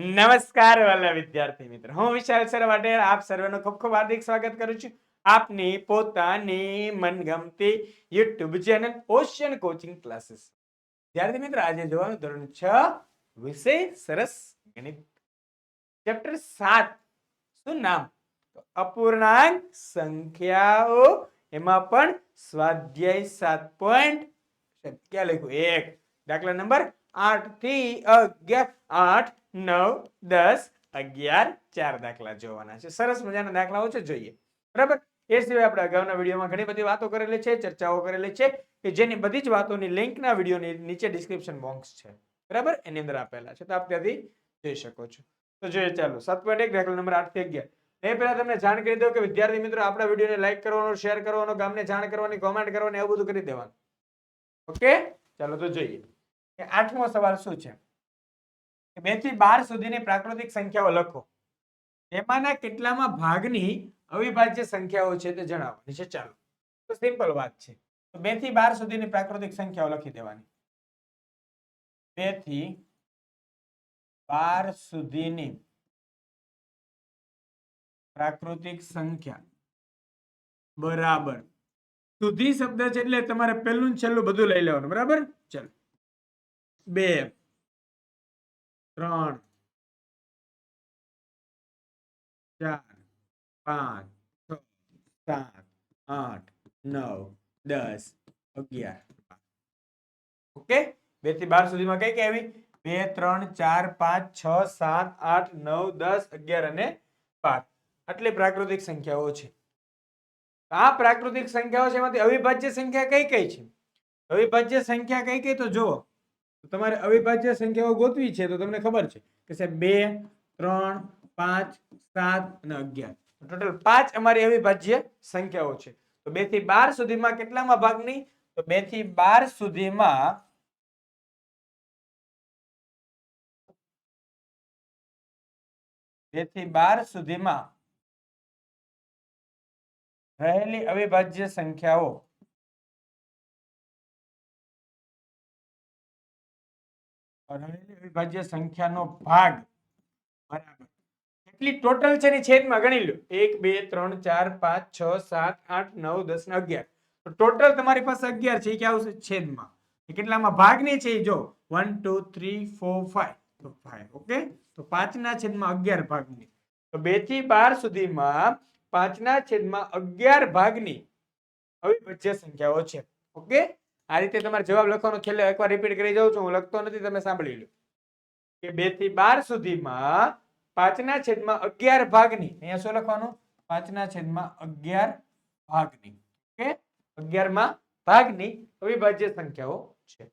નમસ્કાર વાલા વિદ્યાર્થી મિત્રો. હું વિશાલ સર વાટેર, આપ સર્વેનું ખૂબ ખૂબ હાર્દિક સ્વાગત કરું છું. આપની પોતાની મનગમતી YouTube channel Ocean coaching classes વિદ્યાર્થી મિત્રો, આજે જોવાનું ધોરણ છ, વિષય સરસ ગણિત. ચેપ્ટર સાત, શું નામ? અપૂર્ણાંક સંખ્યાઓ, એમાં પણ સ્વાધ્યાય સાત પોઈન્ટ ક્યાં લખ્યું? એક. દાખલા નંબર આઠથી અગિયાર, આઠ, નવ, દસ, અગિયાર, ચાર દાખલા જોવાના છે. સરસ મજાના દાખલાઓ છે, જોઈએ. બરાબર? એ સિવાય આપણે અગાઉના વિડીયોમાં ઘણી બધી વાતો કરેલી છે, ચર્ચાઓ કરેલી છે, કે જેની બધી જ વાતોની લિંકના વિડીયોની નીચે ડિસ્ક્રિપ્શન બોક્સ છે. બરાબર? એની અંદર આપેલા છે. તો આપ ત્યાંથી જોઈ શકો છો. તો જોઈએ, ચાલો. સાત પોઈન્ટ એક, દાખલા નંબર આઠથી અગિયાર એ પહેલા તમને જાણ કરી દઉં કે વિદ્યાર્થી મિત્રો, આપણા વિડીયોને લાઈક કરવાનો શેર કરવાનો, ગામને જાણ કરવાની કોમેન્ટ કરવાની એવું બધું કરી દેવાનું. ઓકે? ચાલો, તો જોઈએ. કે આઠમો સવાલ શું છે? કે બેથી બાર સુધીની પ્રાકૃતિક સંખ્યાઓ લખો. એમાંના કેટલામાં ભાગની અવિભાજ્ય સંખ્યાઓ છે તે જણાવવાની છે ચાલો. તો સિમ્પલ વાત છે. તો બેથી બાર સુધીની પ્રાકૃતિક સંખ્યાઓ લખી દેવાની. બેથી બાર સુધીની પ્રાકૃતિક સંખ્યા. બરાબર. સુધી શબ્દ છે એટલે તમારે પહેલું છેલ્લું બધું લઈ લેવાનું. બરાબર? ચલો. બે ત્રણ ચાર પાંચ છ સાત આઠ નવ દસ અગિયાર. ઓકે? બેથી બાર સુધીમાં કઈ કઈ આવી? બે ત્રણ ચાર પાંચ છ સાત આઠ નવ દસ અગિયાર અને બાર. આટલી પ્રાકૃતિક સંખ્યાઓ છે. આ પ્રાકૃતિક સંખ્યાઓ છે એમાંથી અવિભાજ્ય સંખ્યા કઈ કઈ છે? અવિભાજ્ય સંખ્યા કઈ કઈ? તો જુઓ. તમારે અવિભાજ્ય સંખ્યાઓ ગોતવી છે તો તમને ખબર છે કે સાહેબ બે, ત્રણ, પાંચ, સાત અને અગિયાર. ટોટલ પાંચ અમારી અવિભાજ્ય સંખ્યાઓ છે. તો બેથી બાર સુધીમાં કેટલામાં ભાગની તો બેથી બાર સુધીમાં બેથી બાર સુધીમાં રહેલી અવિભાજ્ય સંખ્યાઓ રહેલી અવિભાજ્ય સંખ્યાનો ભાગ. બરાબર. કેટલી ટોટલ છે એની છેદમાં? ગણી લો. એક, બે, ત્રણ, ચાર, પાંચ, છ, સાત, આઠ, નવ, દસ ને અગિયાર. તો ટોટલ તમારી પાસે અગિયાર છે. એ ક્યાં આવશે? છેદમાં. કેટલામાં ભાગની છે? જો. One two three four five તો ફાઈવ ઓકે તો પાંચના છેદમાં અગિયાર ભાગની. તો બેથી બાર સુધીમાં પાંચના છેદમાં અગિયાર ભાગની અવિભાજ્ય સંખ્યાઓ છે. ઓકે આ રીતે તમારે જવાબ લખવાનો છેલ્લે એકવાર રિપીટ કરી જાઉં છું. હું લખતો નથી, તમે સાંભળી લો. કે બેથી બાર સુધીમાં પાંચના છેદમાં અગિયાર ભાગની. અહીંયા શું લખવાનું? પાંચના છેદમાં અગિયાર ભાગની. ઓકે? અગિયારમાં ભાગની અવિભાજ્ય સંખ્યાઓ છે.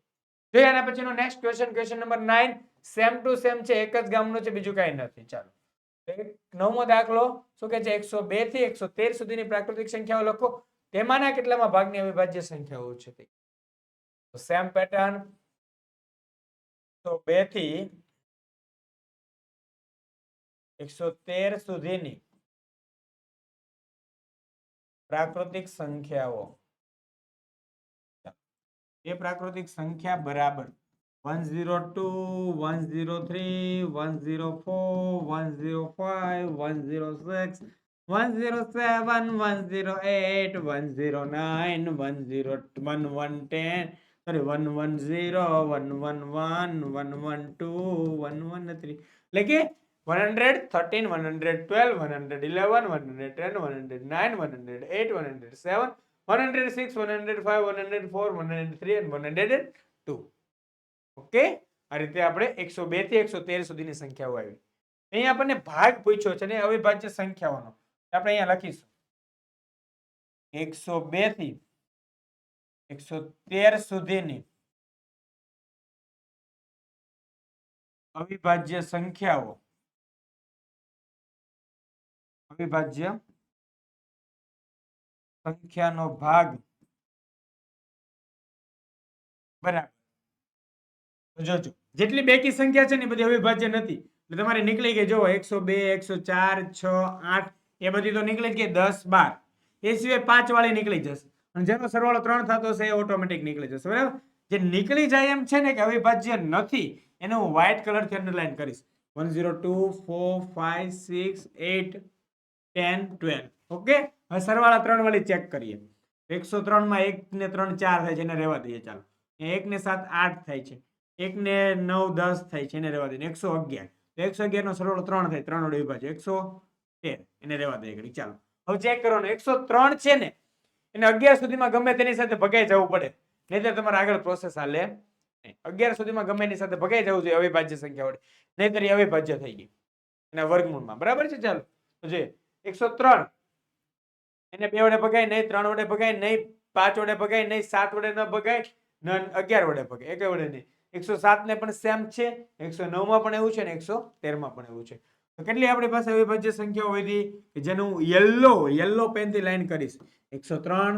જોઈએ એના પછીનો next question question number nine same to same છે, એક જ ગામનો છે, બીજું કાંઈ નથી. ચાલો. નવમો દાખલો શું કે છે? એકસો બેથી એકસો તેર સુધીની પ્રાકૃતિક સંખ્યાઓ લખો. તેમાંના કેટલામાં ભાગની અવિભાજ્ય સંખ્યાઓ છે તે સેમ પેટર્ન તો બેથી એકસો તેર સુધીની પ્રાકૃતિક સંખ્યાઓ. એ પ્રાકૃતિક સંખ્યા બરાબર one zero two, one zero three, one zero four, one zero five, one zero six, one zero seven, one zero eight, one zero nine one zero one one ten sorry one one zero one one one one one two one one three એટલે કે one hundred thirteen one hundred twelve one hundred eleven one hundred ten one hundred nine one hundred eight one hundred seven one hundred six one hundred five one hundred four one hundred three અને one hundred two okay આ રીતે આપણે એકસો બેથી એકસો તેર સુધીની સંખ્યાઓ આવી અહીંયા આપણને ભાગ પૂછ્યો છે ને અવિભાજ્ય સંખ્યાઓનો આપણે અહીંયા લખીશું એકસો બેથી અવિભાજ્ય સંખ્યાઓ. અવિભાજ્ય સંખ્યાનો ભાગ. બરાબર. જોજો. જેટલી બેકી સંખ્યા છે ને બધી અવિભાજ્ય નથી. તમારે નીકળી ગઈ જો એકસો બે, એકસો ચાર, છ, આઠ, એ બધી તો નીકળી ગઈ, દસ, બાર. એ સિવાય પાંચ વાળી નીકળી જશે. અને જેનો સરવાળો ત્રણ થતો હશે એ ઓટોમેટિક નીકળી જશે, બરાબર? જે નીકળી જાય એમ છે ને કે અવિભાજ્ય નથી, એને હું વ્હાઇટ કલરથી અંડરલાઈન કરીશ. One zero two four five six eight ten twelve okay હવે સરવાળા ત્રણ વાળી ચેક કરીએ. એકસો ત્રણમાં એક ને ત્રણ ચાર થાય છે, એને રહેવા દઈએ, ચાલો. એક ને સાત આઠ થાય છે. એક ને નવ દસ થાય છે, એને રહેવા દઈએ. એકસો અગિયાર. તો એકસો અગિયારનો સરવાળો ત્રણ થાય, ત્રણ વડે વિભાજ્ય. એકસો તેર. એને રહેવા દઈએ ઘડી ચાલો. હવે ચેક કરવાનું એકસો ત્રણ છે ને એને અગિયાર સુધીમાં ગમે તેની સાથે ભગાઈ જવું પડે. નહીતર તમારે આગળ પ્રોસેસ હાલે. અગિયાર સુધીમાં ગમે એની સાથે ભગાઈ જવું જોઈએ, અવિભાજ્ય સંખ્યા વડે. નહીતર એ અવિભાજ્ય થઈ ગઈ એના વર્ગમૂળમાં. બરાબર છે, ચાલો. તો જોઈએ. એકસો ત્રણ. એને બે વડે ભગાય, નહીં ત્રણ વડે ભગાય, નહીં પાંચ વડે ભગાય, નહીં સાત વડે ન ભગાય, ન અગિયાર વડે ભગાય. એક વડે નહીં. એકસો સાત ને પણ સેમ છે. એકસો નવમાં પણ એવું છે ને એકસો તેરમાં પણ એવું છે. તો કેટલી આપણી પાસે અવિભાજ્ય સંખ્યાઓ વધી? કે જેનું યલો યલો પેનથી લાઈન કરીશ. એકસો ત્રણ,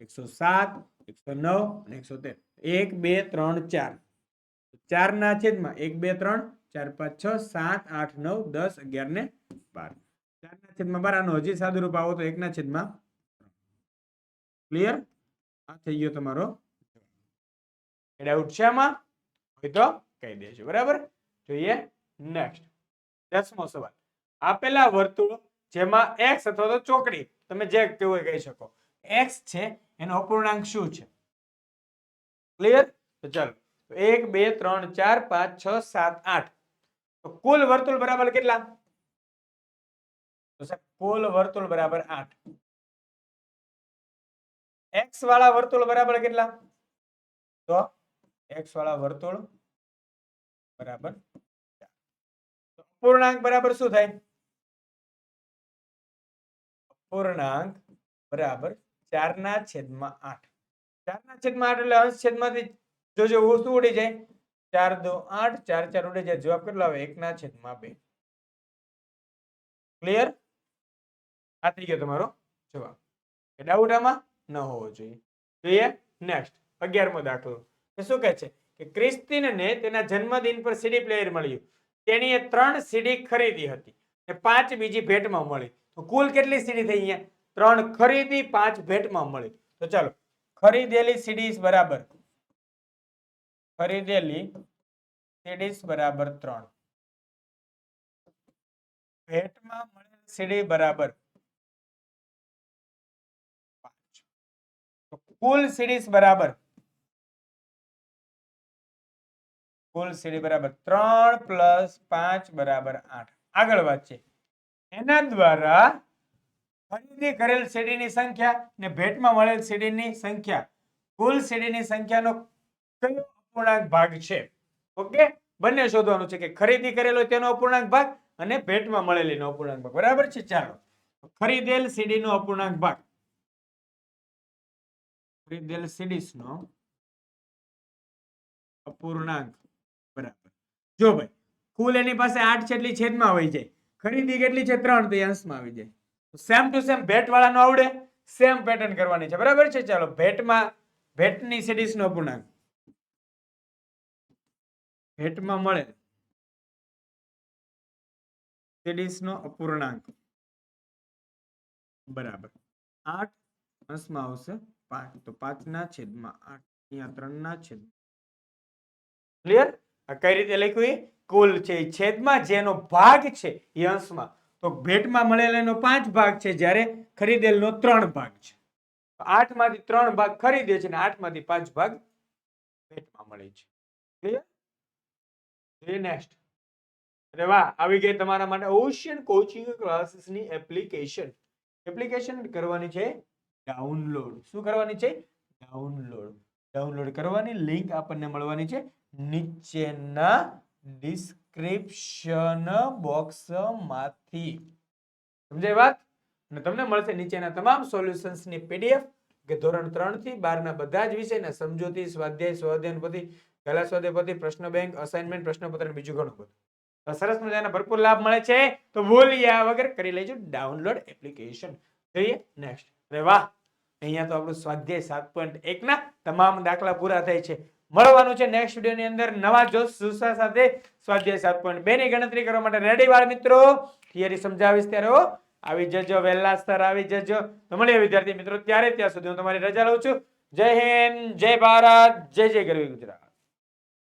એકસો સાત, એકસો નવ અને એકસો તેર. એક, બે, ત્રણ, ચાર. ચાર ના છેદમાં એક, બે, ત્રણ, ચાર, પાંચ, છ, સાત, આઠ, નવ, દસ, અગિયાર ને બાર. ચાર ના છેદમાં બાર, આનો હજી સાદું રૂપ આવો તો એક ના છેદમાં ક્લિયર આ થઈ ગયો તમારો ડાઉટ છે આમાં હોય તો કહી દેજો. બરાબર? જોઈએ. નેક્સ્ટ દસમો સવાલ. આપેલા વર્તુળ જેમાં એક્સ અથવા તો ચોકડી, તમે જે કેવું કહી શકો. એક્સ છે, એનો અપૂર્ણાંક શું છે? ક્લિયર તો ચાલો. એક, બે, ત્રણ, ચાર, પાંચ, છ, સાત, આઠ. તો કુલ વર્તુળ બરાબર કેટલા? કુલ વર્તુળ બરાબર આઠ. એક્સ વાળા વર્તુળ બરાબર કેટલા? તો એક્સ વાળા વર્તુળ બરાબર અપૂર્ણાંક બરાબર શું થાય? અપૂર્ણાંક બરાબર ચાર ના છેદમાં આઠ. ચાર ના છેદમાં આઠ એટલે અંશ છેદમાંથી જોજો શું ઉડી જાય, ચાર દો આઠ, ચાર ચાર ઉડી જાય, જવાબ કેટલો આવે? એક ના છેદમાં બે. ક્લિયર આ થઈ ગયો તમારો જવાબ. ડાઉટ આમાં ન હોવો જોઈએ. જોઈએ નેક્સ્ટ અગિયારમો દાખલો. શું કહે છે? કે ક્રિસ્તીનને તેના જન્મદિન પર સીડી પ્લેયર મળ્યું. તેણીએ ત્રણ સીડી ખરીદી હતી ને પાંચ બીજી ભેટમાં મળી. તો કુલ કેટલી સીડી થઈ અહીંયા? ત્રણ ખરીદી, પાંચ ભેટમાં મળી. તો ચાલો, ખરીદેલી સીડીઝ બરાબર. ખરીદેલી સીડીઝ બરાબર ત્રણ. ભેટમાં મળેલ સીડી બરાબર પાંચ. તો કુલ સીડીઝ બરાબર કુલ સીડી બરાબર ત્રણ પ્લસ પાંચ બરાબર આઠ. આગળ વાત છે એના દ્વારા ખરીદી કરેલ સીડીની સંખ્યા ને ભેટમાં મળેલ સીડીની સંખ્યા. કુલ સીડીની સંખ્યાનો કયો અપૂર્ણાંક ભાગ છે? ઓકે? બંને શોધવાનું છે કે ખરીદી કરેલો તેનો અપૂર્ણાંક ભાગ અને ભેટમાં મળેલીનો અપૂર્ણાંક ભાગ. બરાબર છે? ચાલો. ખરીદેલ સીડીનો અપૂર્ણાંક ભાગ. ખરીદેલ સીડીસનો અપૂર્ણાંક બરાબર. જો ભાઈ, કુલ એની પાસે આઠ છે એટલી છેદમાં આવી જાય ખરીદી કેટલી છે? ત્રણ, તો અંશમાં આવી જાય. સેમ ટુ સેમ ભેટ વાળાનો આવડે સેમ પેટર્ન કરવાની છે. બરાબર છે? ચાલો, ભેટમાં, ભેટની સિરીઝનો અપૂર્ણાંક ભેટમાં મળે સિરીઝનો અપૂર્ણાંક. બરાબર. આઠ અંશમાં આવશે પાંચ. તો પાંચના છેદમાં આઠ. અહીંયા ત્રણના ના છેદ. ક્લિયર કઈ રીતે લખ્યું એ? કુલ છે. એ છેદમાં જેનો ભાગ છે એ અંશમાં. તો ભેટમાં મળેલાનો પાંચ ભાગ છે જ્યારે ખરીદેલનો ત્રણ ભાગ છે. આઠમાંથી ત્રણ ભાગ ખરીદે છે અને આઠમાંથી પાંચ ભાગ ભેટમાં મળે છે. ક્લિયર નેક્સ્ટ અરે વાહ, આવી ગઈ તમારા માટે ઓશિયન કોચિંગ ક્લાસીસની એપ્લિકેશન એપ્લિકેશન કરવાની છે ડાઉનલોડ શું કરવાની છે? ડાઉનલોડ ડાઉનલોડ કરવાની લિંક આપણને મળવાની છે. નીચેના ડિસ્ક્રિપ્શન બોક્સમાંથી સમજાય વાત? અને તમને મળશે નીચેના તમામ સોલ્યુશન્સની પીડીએફ કે ધોરણ ત્રણથી બારના બધા જ વિષયના સમજૂતી, સ્વાધ્યાય, સ્વાધ્યાયન પછી કલા સ્વાધ્યાય પ્રશ્ન બેંક અસાઇનમેન્ટ પ્રશ્નપત્ર બીજું ઘણું બધું. સરસ મજાના ભરપૂર લાભ મળે છે. તો ભૂલ્યા વગર કરી લેજો ડાઉનલોડ એપ્લિકેશન જોઈએ નેક્સ્ટ અરે વાહ! અહીંયા તો આપણું સ્વાધ્યાય સાત પોઈન્ટ એકના તમામ દાખલા પૂરા થાય છે. મળવાનું છે નેક્સ્ટ વિડીયોની અંદર નવા જોશ જુસ્સા સાથે સ્વાધ્યાય સાત પોઈન્ટ બે ની ગણતરી કરવા માટે રેડી વાળ મિત્રો. થિયરી સમજાવીશ ત્યારે આવી જજો, વહેલા સ્તર આવી જજો. તો મળીએ વિદ્યાર્થી મિત્રો, ત્યારે ત્યાં સુધી હું તમારી રજા લઉં છું. જય હિન્દ, જય ભારત, જય જય ગરવી ગુજરાત.